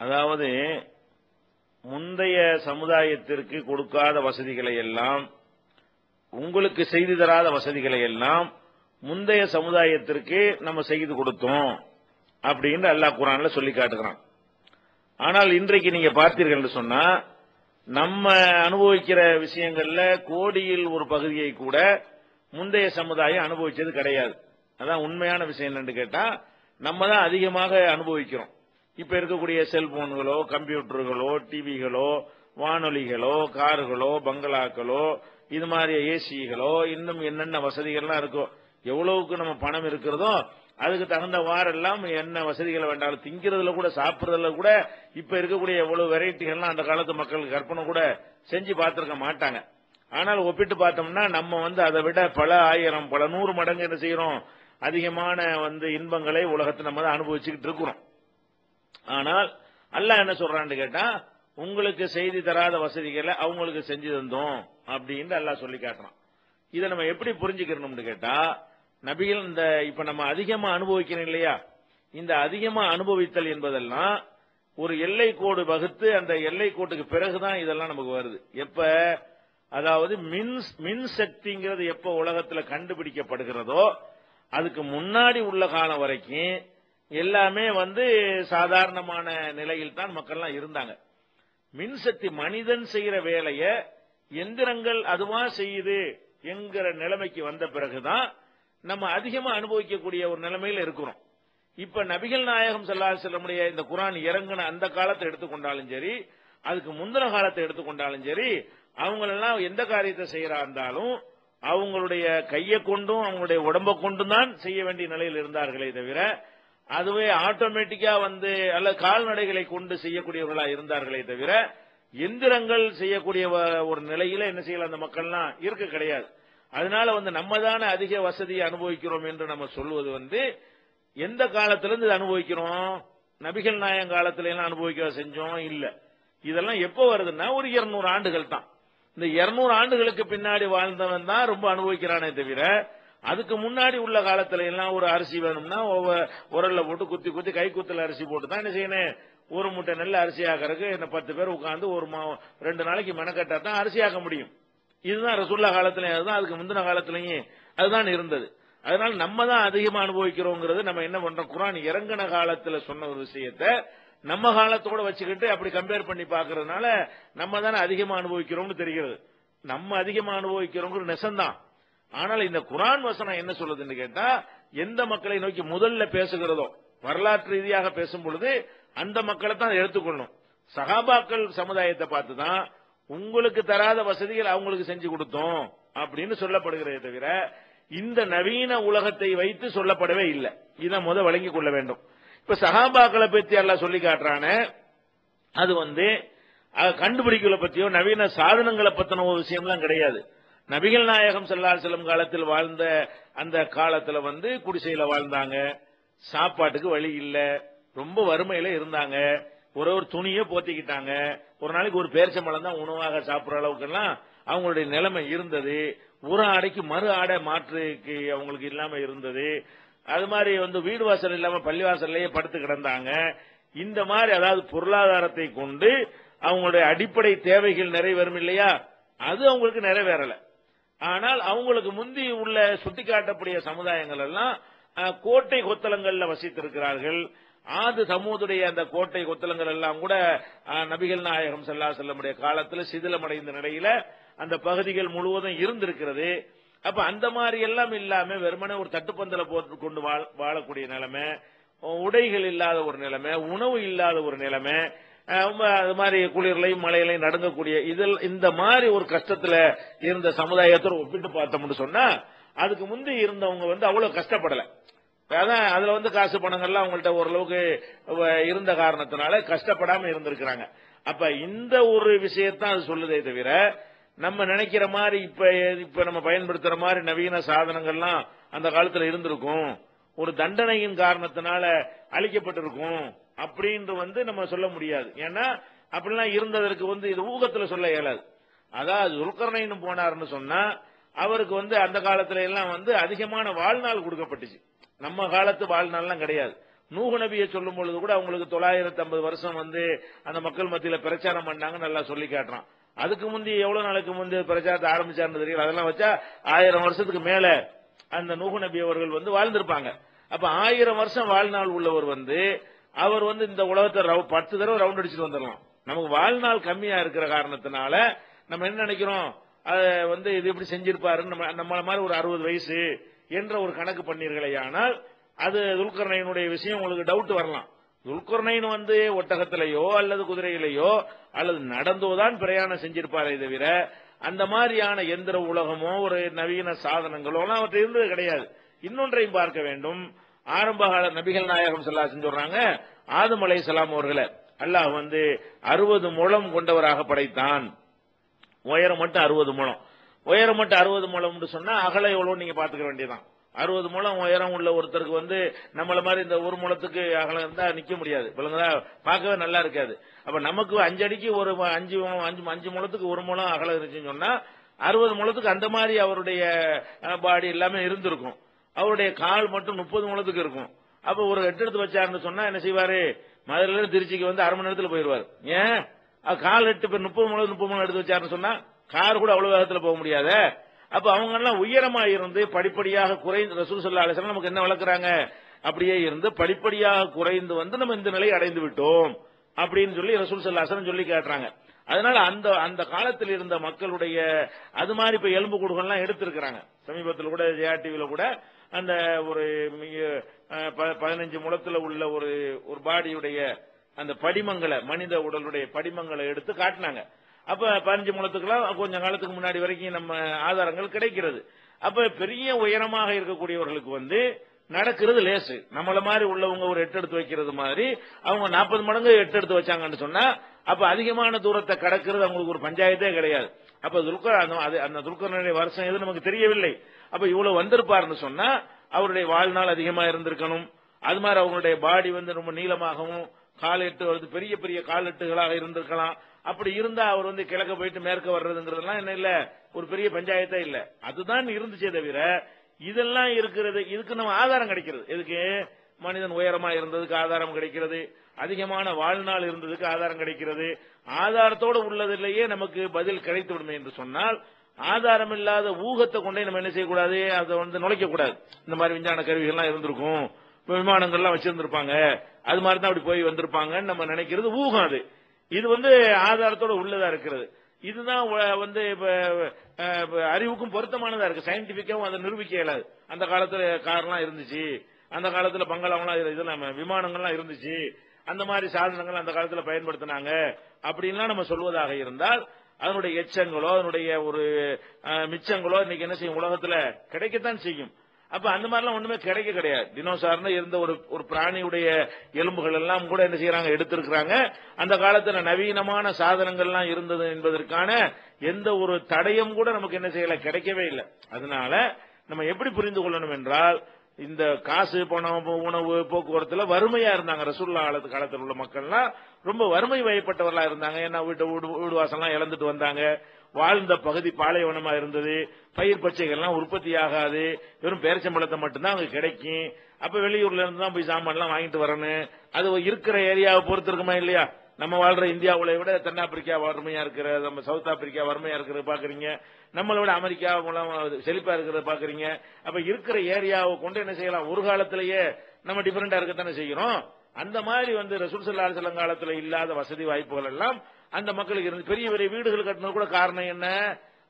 அதாவது முந்தைய சமுதாயத்திற்கு கொடுக்காத வசதிகளை எல்லாம் உங்களுக்கு செய்து தராத வசதிகளை எல்லாம் முந்தைய சமுதாயத்திற்கு நம்ம செய்து கொடுத்தோம் அப்படின்னு அல்லாஹ் குரான்ல சொல்லி காட்டுகிறான். ஆனால் இன்றைக்கு நீங்க பார்த்தீர்கள் சொன்னா நம்ம அனுபவிக்கிற விஷயங்கள்ல கோடியில் ஒரு பகுதியை கூட முந்தைய சமுதாயம் அனுபவிச்சது கிடையாது. அதான் உண்மையான விஷயம் என்னன்னு கேட்டா நம்ம தான் அதிகமாக அனுபவிக்கிறோம். இப்ப இருக்கக்கூடிய செல்போன்களோ கம்ப்யூட்டர்களோ டிவிகளோ வானொலிகளோ கார்களோ பங்களாக்களோ இது மாதிரி ஏசிகளோ இன்னும் என்னென்ன வசதிகள்லாம் இருக்கோ எவ்வளவுக்கு நம்ம பணம் இருக்கிறதோ அதுக்கு தகுந்த வாரெல்லாம் என்ன வசதிகளை வேண்டாலும் திங்கிறதுல கூட சாப்பிடுறதுல கூட இப்ப இருக்கக்கூடிய எவ்வளவு வெரைட்டிகள்லாம் அந்த காலத்து மக்களுக்கு கற்பனை கூட செஞ்சு பார்த்திருக்க மாட்டாங்க. ஆனால் ஒப்பிட்டு பார்த்தோம்னா நம்ம வந்து அதை விட பல ஆயிரம் பல நூறு மடங்கு என்ன செய்யறோம்? அதிகமான வந்து இன்பங்களை உலகத்தை நம்ம தான் அனுபவிச்சுக்கிட்டு இருக்கிறோம். ஆனால் அல்லாஹ் என்ன சொல்றான்னு கேட்டா உங்களுக்கு செய்தி தராத வசதிகளை அவங்களுக்கு செஞ்சு தந்தோம் அப்படின்னு அல்லாஹ் சொல்லி காட்டுறான். இதை நம்ம எப்படி புரிஞ்சுக்கணும்னு கேட்டா நபிகள் இந்த இப்ப நம்ம அதிகமா அனுபவிக்கிறோம் இல்லையா? இந்த அதிகமா அனுபவித்தல் என்பதெல்லாம் ஒரு எல்லை கோடு வகுத்து அந்த எல்லை கோட்டுக்கு பிறகுதான் இதெல்லாம் நமக்கு வருது. எப்ப? அதாவது மின் மின் சக்திங்கிறது எப்ப உலகத்துல கண்டுபிடிக்கப்படுகிறதோ அதுக்கு முன்னாடி உள்ள காலம் வரைக்கும் எல்லாமே வந்து சாதாரணமான நிலையில் தான் மக்கள்லாம் இருந்தாங்க. மின்சக்தி மனிதன் செய்யற வேலைய எந்திரங்கள் அதுவா செய்யுது என்கிற நிலைமைக்கு வந்த பிறகுதான் நம்ம அதிகமா அனுபவிக்கக்கூடிய ஒரு நிலைமையில இருக்கிறோம். இப்ப நபிகள் நாயகம் செல்லா செல்லமுடைய இந்த குரான் இறங்கின அந்த காலத்தை எடுத்துக்கொண்டாலும் சரி அதுக்கு முந்தின காலத்தை எடுத்துக்கொண்டாலும் சரி அவங்களெல்லாம் எந்த காரியத்தை செய்யறா இருந்தாலும் அவங்களுடைய கையை கொண்டும் அவங்களுடைய உடம்ப கொண்டும் தான் செய்ய வேண்டிய நிலையில் இருந்தார்களே தவிர அதுவே ஆட்டோமேட்டிக்கா வந்து அல்ல கால்நடைகளை கொண்டு செய்யக்கூடியவர்களா இருந்தார்களே தவிர எந்திரங்கள் செய்யக்கூடிய வ- ஒரு நிலையில என்ன செய்யலாம்? அந்த மக்கள்லாம் இருக்க கிடையாது. அதனால வந்து நம்ம தானே அதிக வசதியை அனுபவிக்கிறோம் என்று நம்ம சொல்வது வந்து எந்த காலத்திலிருந்து இதை அனுபவிக்கிறோம்? நபிகள் நாயகம் காலத்துல எல்லாம் அனுபவிக்க செஞ்சோம்? இல்ல. இதெல்லாம் எப்போ வருதுன்னா ஒரு இருநூறு ஆண்டுகள் தான். இந்த இருநூறு ஆண்டுகளுக்கு பின்னாடி வாழ்ந்தவன் தான் ரொம்ப அனுபவிக்கிறானே தவிர அதுக்கு முன்னாடி உள்ள காலத்துல எல்லாம் ஒரு அரிசி வேணும்னா உரல்ல போட்டு குத்தி குத்தி கை குத்துல அரிசி போட்டு தான் என்ன செய்யணும்? ஒரு மூட்டை நெல் அரிசி ஆகிறதுக்கு என்ன பத்து பேர் உட்காந்து ஒரு மா- ரெண்டு நாளைக்கு மெனக்கட்டா தான் அரிசி ஆக்க முடியும். இதுதான் ரசுல்லா காலத்திலையும் அதுதான் அதுக்கு முந்தின காலத்திலையும் அதுதான் இருந்தது. அதனால நம்ம தான் அதிகமா அனுபவிக்கிறோங்கிறது நம்ம என்ன பண்றோம்? குரான் இறங்கின காலத்துல சொன்ன ஒரு விஷயத்த நம்ம காலத்தோட வச்சுக்கிட்டு அப்படி கம்பேர் பண்ணி பாக்குறதுனால நம்ம தானே அதிகமா அனுபவிக்கிறோம்னு தெரிகிறது. நம்ம அதிகமா அனுபவிக்கிறோங்கிற நெசந்தான். ஆனால் இந்த குரான் வசனம் என்ன சொல்லுதுன்னு கேட்டா எந்த மக்களை நோக்கி முதல்ல பேசுகிறதோ வரலாற்று ரீதியாக பேசும் பொழுது அந்த மக்களை தான் எடுத்துக்கொள்ளணும். சகாபாக்கள் சமுதாயத்தை பார்த்து தான் உங்களுக்கு தராத வசதிகள் அவங்களுக்கு செஞ்சு கொடுத்தோம் அப்படின்னு சொல்லப்படுகிறதே தவிர இந்த நவீன உலகத்தை வைத்து சொல்லப்படவே இல்லை. இதை முத வழங்கிக் கொள்ள வேண்டும். இப்ப சகாபாக்களை பத்தி எல்லாம் சொல்லி காட்டுறான அது வந்து கண்டுபிடிக்கல பத்தியோ நவீன சாதனங்களை பத்தின ஒரு விஷயம்லாம் கிடையாது. நபிகள் நாயகம் ஸல்லல்லாஹு செல்லும் காலத்தில் வாழ்ந்த அந்த காலத்துல வந்து குடிசையில வாழ்ந்தாங்க. சாப்பாட்டுக்கு வழி இல்ல. ரொம்ப வறுமையில இருந்தாங்க. ஒரு ஒரு துணியை போத்திக்கிட்டாங்க. ஒரு நாளைக்கு ஒரு பேரிச்சம்பழம் தான் உணவாக சாப்பிடுற அளவுக்கு எல்லாம் அவங்களுடைய நிலைமை இருந்தது. ஒரு ஆடைக்கு மறு ஆடை மாற்றுக்கு அவங்களுக்கு இல்லாம இருந்தது. அது மாதிரி வந்து வீடு வாசல் இல்லாம பள்ளி வாசல்லையே படுத்து கிடந்தாங்க. இந்த மாதிரி அதாவது பொருளாதாரத்தை கொண்டு அவங்களுடைய அடிப்படை தேவைகள் நிறைவேறும் இல்லையா? அது அவங்களுக்கு நிறைவேறலை. ஆனால் அவங்களுக்கு முந்தி உள்ள சுட்டிக்காட்டக்கூடிய சமுதாயங்கள் எல்லாம் கோட்டை கொத்தலங்கள்ல வசித்திருக்கிறார்கள். ஆது சமூதுடைய அந்த கோட்டை கொத்தலங்கள் எல்லாம் கூட நபிகள் நாயகம் செல்லா செல்லமுடைய காலத்தில் சிதிலமடைந்த நிலையில அந்த பகுதிகள் முழுவதும் இருந்திருக்கிறது. அப்ப அந்த மாதிரி எல்லாம் இல்லாம வெறுமனே ஒரு தட்டுப்பந்தல போட்டு கொண்டு வாழக்கூடிய நிலைமை உடைகள் இல்லாத ஒரு நிலைமை உணவு இல்லாத ஒரு நிலைமை அது மாதிரி குளிர்லையும் மழையிலையும் நடுங்கக்கூடிய இதில் இந்த மாதிரி ஒரு கஷ்டத்துல இருந்த சமுதாயத்தோட ஒப்பிட்டு பார்த்தோம்னு சொன்னா அதுக்கு முந்தி இருந்தவங்க வந்து அவ்வளவு கஷ்டப்படல. அதான் அதுல வந்து காசு பணங்கள்லாம் அவங்கள்ட்ட ஓரளவுக்கு வ- இருந்த காரணத்தினால கஷ்டப்படாம இருந்திருக்கிறாங்க. அப்ப இந்த ஒரு விஷயத்தான் அது சொல்லுதே தவிர நம்ம நினைக்கிற மாதிரி இப்ப இப்ப நம்ம பயன்படுத்துற மாதிரி நவீன சாதனங்கள்லாம் அந்த காலத்துல இருந்திருக்கும். ஒரு தண்டனையின் காரணத்தினால அழிக்கப்பட்டிருக்கும். அப்படின்னு வந்து நம்ம சொல்ல முடியாது. ஏன்னா அப்படிலாம் இருந்ததற்கு வந்து இது ஊகத்துல சொல்ல இயலாது. அதாவது துல்கர்ணைன்னு போனாருன்னு சொன்னா அவருக்கு வந்து அந்த காலத்துல எல்லாம் வந்து அதிகமான வாழ்நாள் கொடுக்கப்பட்டுச்சு. நம்ம காலத்து வாழ்நாள்லாம் கிடையாது. நூஹு நபியை சொல்லும் பொழுது கூட அவங்களுக்கு தொள்ளாயிரத்தி ஐம்பது வருஷம் வந்து அந்த மக்கள் மத்தியில பிரச்சாரம் பண்ணாங்க நல்லா சொல்லி காட்டுறான். அதுக்கு முந்தி எவ்வளவு நாளுக்கு முந்தி பிரச்சாரத்தை ஆரம்பிச்சாருன்னு தெரியல. அதெல்லாம் வச்சா ஆயிரம் வருஷத்துக்கு மேல அந்த நூஹு நபி அவர்கள் வந்து வாழ்ந்திருப்பாங்க. அப்ப ஆயிரம் வருஷம் வாழ்நாள் உள்ளவர் வந்து அவர் வந்து இந்த உலகத்தை ரவு- பத்து தடவை ரவுண்ட் அடிச்சுட்டு வந்துடலாம். நமக்கு வாழ்நாள் கம்மியா இருக்கிற காரணத்தினால நம்ம என்ன நினைக்கிறோம்? வந்து இது எப்படி செஞ்சிருப்பாருன்னு நம்ம நம்மள மாதிரி ஒரு அறுபது வயசு என்ற ஒரு கணக்கு பண்ணீர்களே ஆனால் அது துல்கர்ணையினுடைய விஷயம் உங்களுக்கு டவுட் வரலாம். துல்கர்ணைன் வந்து ஒட்டகத்திலேயோ அல்லது குதிரையிலேயோ அல்லது நடந்தோ தான் பிரயாணம் செஞ்சிருப்பாரே தவிர அந்த மாதிரியான எந்திர உலகமோ ஒரு நவீன சாதனங்களோ அவற்றை இருந்தது கிடையாது. இன்னொன்றையும் பார்க்க வேண்டும். ஆரம்ப கால நபிகள் நாயகம் சொல்லாசன் சொல்றாங்க ஆதம் அலைஹிஸ்ஸலாம் அவர்களை அல்லாஹ் வந்து அறுபது முழம் கொண்டவராக படைத்தான். உயரம் மட்டும் அறுபது முழம். உயரம் மட்டும் அறுபது முழம்னு சொன்னா அகல எவ்வளவு நீங்க பாத்துக்க வேண்டியதான் அறுபது முழம் உயரம் உள்ள ஒருத்தருக்கு வந்து நம்மள மாதிரி இந்த ஒரு முழத்துக்கு அகலம் இருந்தா நிக்க முடியாது. விளங்குதா? பார்க்கவே நல்லா இருக்காது. அப்ப நமக்கு அஞ்சு அடிக்கு ஒரு அஞ்சு மு- அஞ்சு அஞ்சு முழத்துக்கு ஒரு முழம் அகலம் இருந்துச்சுன்னு சொன்னா அறுபது முழத்துக்கு அந்த மாதிரி அவருடைய பாடி எல்லாமே இருந்திருக்கும். அவருடைய கால் மட்டும் முப்பது மூலத்துக்கு இருக்கும். அப்ப ஒரு எட்டு எடுத்து வச்சாருன்னு சொன்னா என்ன செய்வாரு? மதுரையில திருச்சிக்கு வந்து அரை மணி நேரத்தில் போயிருவாரு. ஏன்? கால் எட்டு பேர் முப்பது மூலம் முப்பது மூலம் எடுத்து வச்சாருன்னு சொன்னா கார் கூட அவ்வளவு வேகத்தில் போக முடியாத. அப்ப அவங்க எல்லாம் உயரமா இருந்து படிப்படியாக குறைந்து ரசூல் சல்லா நமக்கு என்ன வளர்க்குறாங்க அப்படியே இருந்து படிப்படியாக குறைந்து வந்து நம்ம இந்த நிலையை அடைந்து விட்டோம் அப்படின்னு சொல்லி ரசூல் சல்லா சொல்லி கேட்டுறாங்க. அதனால அந்த அந்த காலத்தில் இருந்த மக்களுடைய அது மாதிரி இப்ப எலும்பு கூடுகள்லாம் எடுத்திருக்கிறாங்க. சமீபத்தில் கூட ஜெயா டிவியில கூட அந்த ஒரு மிக, ப- பதினஞ்சு முளத்துல உள்ள ஒரு ஒரு பாடியுடைய அந்த படிமங்களை மனித உடலுடைய படிமங்களை எடுத்து காட்டினாங்க. அப்ப பதினஞ்சு முளத்துக்கெல்லாம் கொஞ்ச காலத்துக்கு முன்னாடி வரைக்கும் நம்ம ஆதாரங்கள் கிடைக்கிறது. அப்ப பெரிய உயரமாக இருக்கக்கூடியவர்களுக்கு வந்து நடக்கிறது லேசு. நம்மள மாதிரி உள்ளவங்க ஒரு எட்டு எடுத்து வைக்கிறது மாதிரி அவங்க நாற்பது மடங்கு எட்டு எடுத்து வச்சாங்கன்னு சொன்னா அப்ப அதிகமான தூரத்தை கடக்கிறது அவங்களுக்கு ஒரு பஞ்சாயத்தே கிடையாது. அப்ப துல்கர் அந்த அது- அந்த துல்கர்னுடைய வருஷம் எது நமக்கு தெரியவில்லை. அப்ப இவ்வளவு வந்திருப்பாருன்னு சொன்னா அவருடைய வாழ்நாள் அதிகமா இருந்திருக்கணும். அது மாதிரி அவங்களுடைய பாடி வந்து ரொம்ப நீளமாகவும் கால் எட்டு வருது பெரிய பெரிய காலெட்டுகளாக இருந்திருக்கலாம். அப்படி இருந்தா அவர் வந்து கிழக்க போயிட்டு மேற்க வர்றதுங்கிறதுலாம் என்ன இல்ல ஒரு பெரிய பஞ்சாயத்தே இல்ல. அதுதான் இருந்துச்சே தவிர இதெல்லாம் இருக்கிறது இதுக்கு நம்ம ஆதாரம் கிடைக்கிறது. எதுக்கு? மனிதன் உயரமா இருந்ததுக்கு ஆதாரம் கிடைக்கிறது. அதிகமான வாழ்நாள் இருந்ததுக்கு ஆதாரம் கிடைக்கிறது. ஆதாரத்தோடு உள்ளதிலேயே நமக்கு பதில் கிடைத்து விடுமே என்று சொன்னால் ஆதாரம் இல்லாத ஊகத்தை கொண்டே நம்ம என்ன செய்யக்கூடாது? அதை வந்து நுழைக்க கூடாது இந்த மாதிரி விஞ்ஞான கருவிகள்லாம் இருந்திருக்கும். விமானங்கள்லாம் வச்சிருந்திருப்பாங்க. அது மாதிரி தான் அப்படி போய் வந்திருப்பாங்கன்னு நம்ம நினைக்கிறது ஊகம் அது. இது வந்து ஆதாரத்தோட உள்ளதா இருக்கிறது. இதுதான் வந்து இப்ப அறிவுக்கும் பொருத்தமானதா இருக்கு. சயின்டிபிக்காவும் அதை நிரூபிக்க இயலாது. அந்த காலத்துல கார்லாம் இருந்துச்சு. அந்த காலத்துல பங்களாவெல்லாம் இதெல்லாம் விமானங்கள்லாம் இருந்துச்சு. அந்த மாதிரி சாதனங்கள் அந்த காலத்துல பயன்படுத்தினாங்க. அப்படின்லாம் நம்ம சொல்வதாக இருந்தால் அதனுடைய எச்சங்களோ அதனுடைய ஒரு மிச்சங்களோ இன்னைக்கு என்ன செய்யும்? உலகத்துல கிடைக்கத்தான் செய்யும். அப்ப அந்த மாதிரிலாம் ஒண்ணுமே கிடைக்க கிடையாது. டினோசார்னு இருந்த ஒரு ஒரு பிராணியுடைய எலும்புகள் எல்லாம் கூட என்ன செய்யறாங்க? எடுத்திருக்கிறாங்க. அந்த காலத்துல நவீனமான சாதனங்கள்லாம் இருந்தது என்பதற்கான எந்த ஒரு தடையும் கூட நமக்கு என்ன செய்யல? கிடைக்கவே இல்லை. அதனால நம்ம எப்படி புரிந்து கொள்ளணும் என்றால் இந்த காசு பணம் உணவு போக்குவரத்துல வறுமையா இருந்தாங்க. ரசூல்லா காலத்து காலத்தில் உள்ள மக்கள்லாம் ரொம்ப வறுமை வயப்பட்டவர்களா இருந்தாங்க. ஏன்னா வீட்டு வீடு வீடு வாசல்லாம் இழந்துட்டு வந்தாங்க. வாழ்ந்த பகுதி பாலைவனமா இருந்தது. பயிர் பச்சைகள்லாம் உற்பத்தி ஆகாது. வெறும் பேரிச்சம்பழத்தை மட்டும்தான் அங்க கிடைக்கும். அப்ப வெளியூர்ல இருந்து தான் போய் சாமான்லாம் வாங்கிட்டு வரணும். அது இருக்கிற ஏரியாவை பொறுத்து இருக்குமா இல்லையா? நம்ம வாழ்ற இந்தியாவுல விட தென்னாப்பிரிக்கா வறுமையா இருக்கிற நம்ம சவுத் ஆப்பிரிக்கா வறுமையா இருக்கிறத பாக்குறீங்க. நம்மளை விட அமெரிக்கா மூலம் செழிப்பா இருக்கிறத பாக்குறீங்க. அப்ப இருக்கிற ஏரியாவை கொண்டு என்ன செய்யலாம்? ஒரு காலத்திலேயே நம்ம டிஃபரெண்டா இருக்கத்தானே செய்யறோம்? அந்த மாதிரி வந்து ரசூல் சல்லா அலுவலம் காலத்தில் இல்லாத வசதி வாய்ப்புகள் எல்லாம் அந்த மக்களுக்கு இருந்து பெரிய பெரிய வீடுகள் கட்டினது கூட காரணம் என்ன?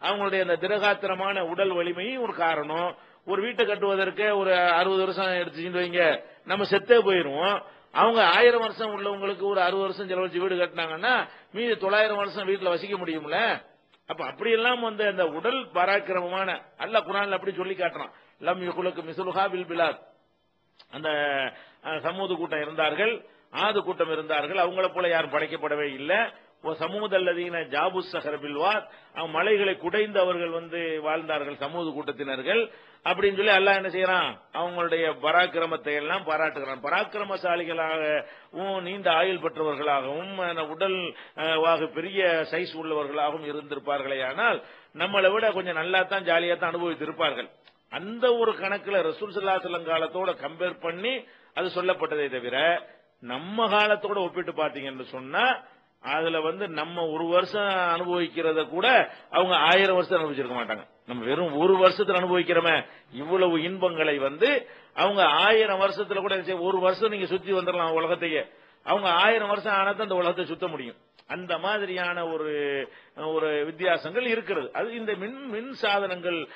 அவங்களுடைய அந்த திரகாத்திரமான உடல் வலிமையும் ஒரு காரணம். ஒரு வீட்டை கட்டுவதற்கு ஒரு அறுபது வருஷம் எடுத்துச்சுன்னு வைங்க நம்ம செத்தே போயிருவோம். அவங்க ஆயிரம் வருஷம் உள்ளவங்களுக்கு ஒரு அறுபது வருஷம் செலவழிச்சு வீடு கட்டினாங்கன்னா மீதி தொள்ளாயிரம் வருஷம் வீட்டில் வசிக்க முடியும்ல? அப்ப அப்படியெல்லாம் வந்து அந்த உடல் பராக்கிரமமான அல்ல குரான் அப்படி சொல்லி காட்டுறான். லம் யுகுலுக்கு மிசுலுஹா பில் பிலாத். அந்த சமூக கூட்டம் இருந்தார்கள் ஆது கூட்டம் இருந்தார்கள். அவங்கள போல யாரும் படைக்கப்படவே இல்லை. சமூதல்லதீன ஜாபு சஹர்பில்வாத் மலைகளை குடைந்து அவர்கள் வந்து வாழ்ந்தார்கள் சமூக கூட்டத்தினர்கள். அப்படின்னு சொல்லி அல்லாஹ் என்ன செய்யறான்? அவங்களுடைய பராக்கிரமத்தை எல்லாம் பாராட்டுகிறான். பராக்கிரமசாலிகளாகவும் நீண்ட ஆயுள் பெற்றவர்களாகவும் உடல் பெரிய சைஸ் உள்ளவர்களாகவும் இருந்திருப்பார்களே. ஆனால் நம்மளை விட கொஞ்சம் நல்லா தான் ஜாலியா தான் அனுபவித்திருப்பார்கள். அந்த ஒரு கணக்குல ரசூல் சல்லாசலம் காலத்தோட கம்பேர் பண்ணி அது சொல்லப்பட்டதே தவிர நம்ம காலத்தோட ஒப்பிட்டு பார்த்தீங்கன்னு சொன்னா அதுல வந்து நம்ம ஒரு வருஷம் அனுபவிக்கிறத கூட அவங்க ஆயிரம் வருஷம் அனுபவிச்சிருக்க மாட்டாங்க. நம்ம வெறும் ஒரு வருஷத்துல அனுபவிக்கிறோமே. இவ்வளவு இன்பங்களை வந்து அவங்க ஆயிரம் வருஷத்துல கூட சரி, ஒரு வருஷம் நீங்க சுத்தி வந்துடலாம் உலகத்தையே. அவங்க ஆயிரம் வருஷம் ஆனதான் அந்த உலகத்தை சுத்த முடியும். அந்த மாதிரியான ஒரு ஒரு வித்தியாசங்கள் இருக்கிறது. அது இந்த மின் மின் சாதனங்கள்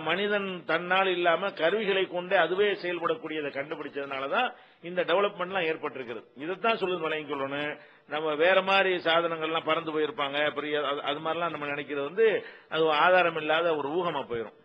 மனிதன் தன்னால் இல்லாம கருவிகளை கொண்டே அதுவே செயல்படக்கூடியதை கண்டுபிடிச்சதுனாலதான் இந்த டெவலப்மெண்ட்லாம் ஏற்பட்டிருக்கிறது. இதைத்தான் சொல்லுது வழங்கிக் நம்ம வேற மாதிரி சாதனங்கள்லாம் பறந்து போயிருப்பாங்க. பெரிய அது- அது மாதிரிலாம் நம்ம நினைக்கிறது வந்து அது ஆதாரம் இல்லாத ஒரு ஊகமா போயிடும்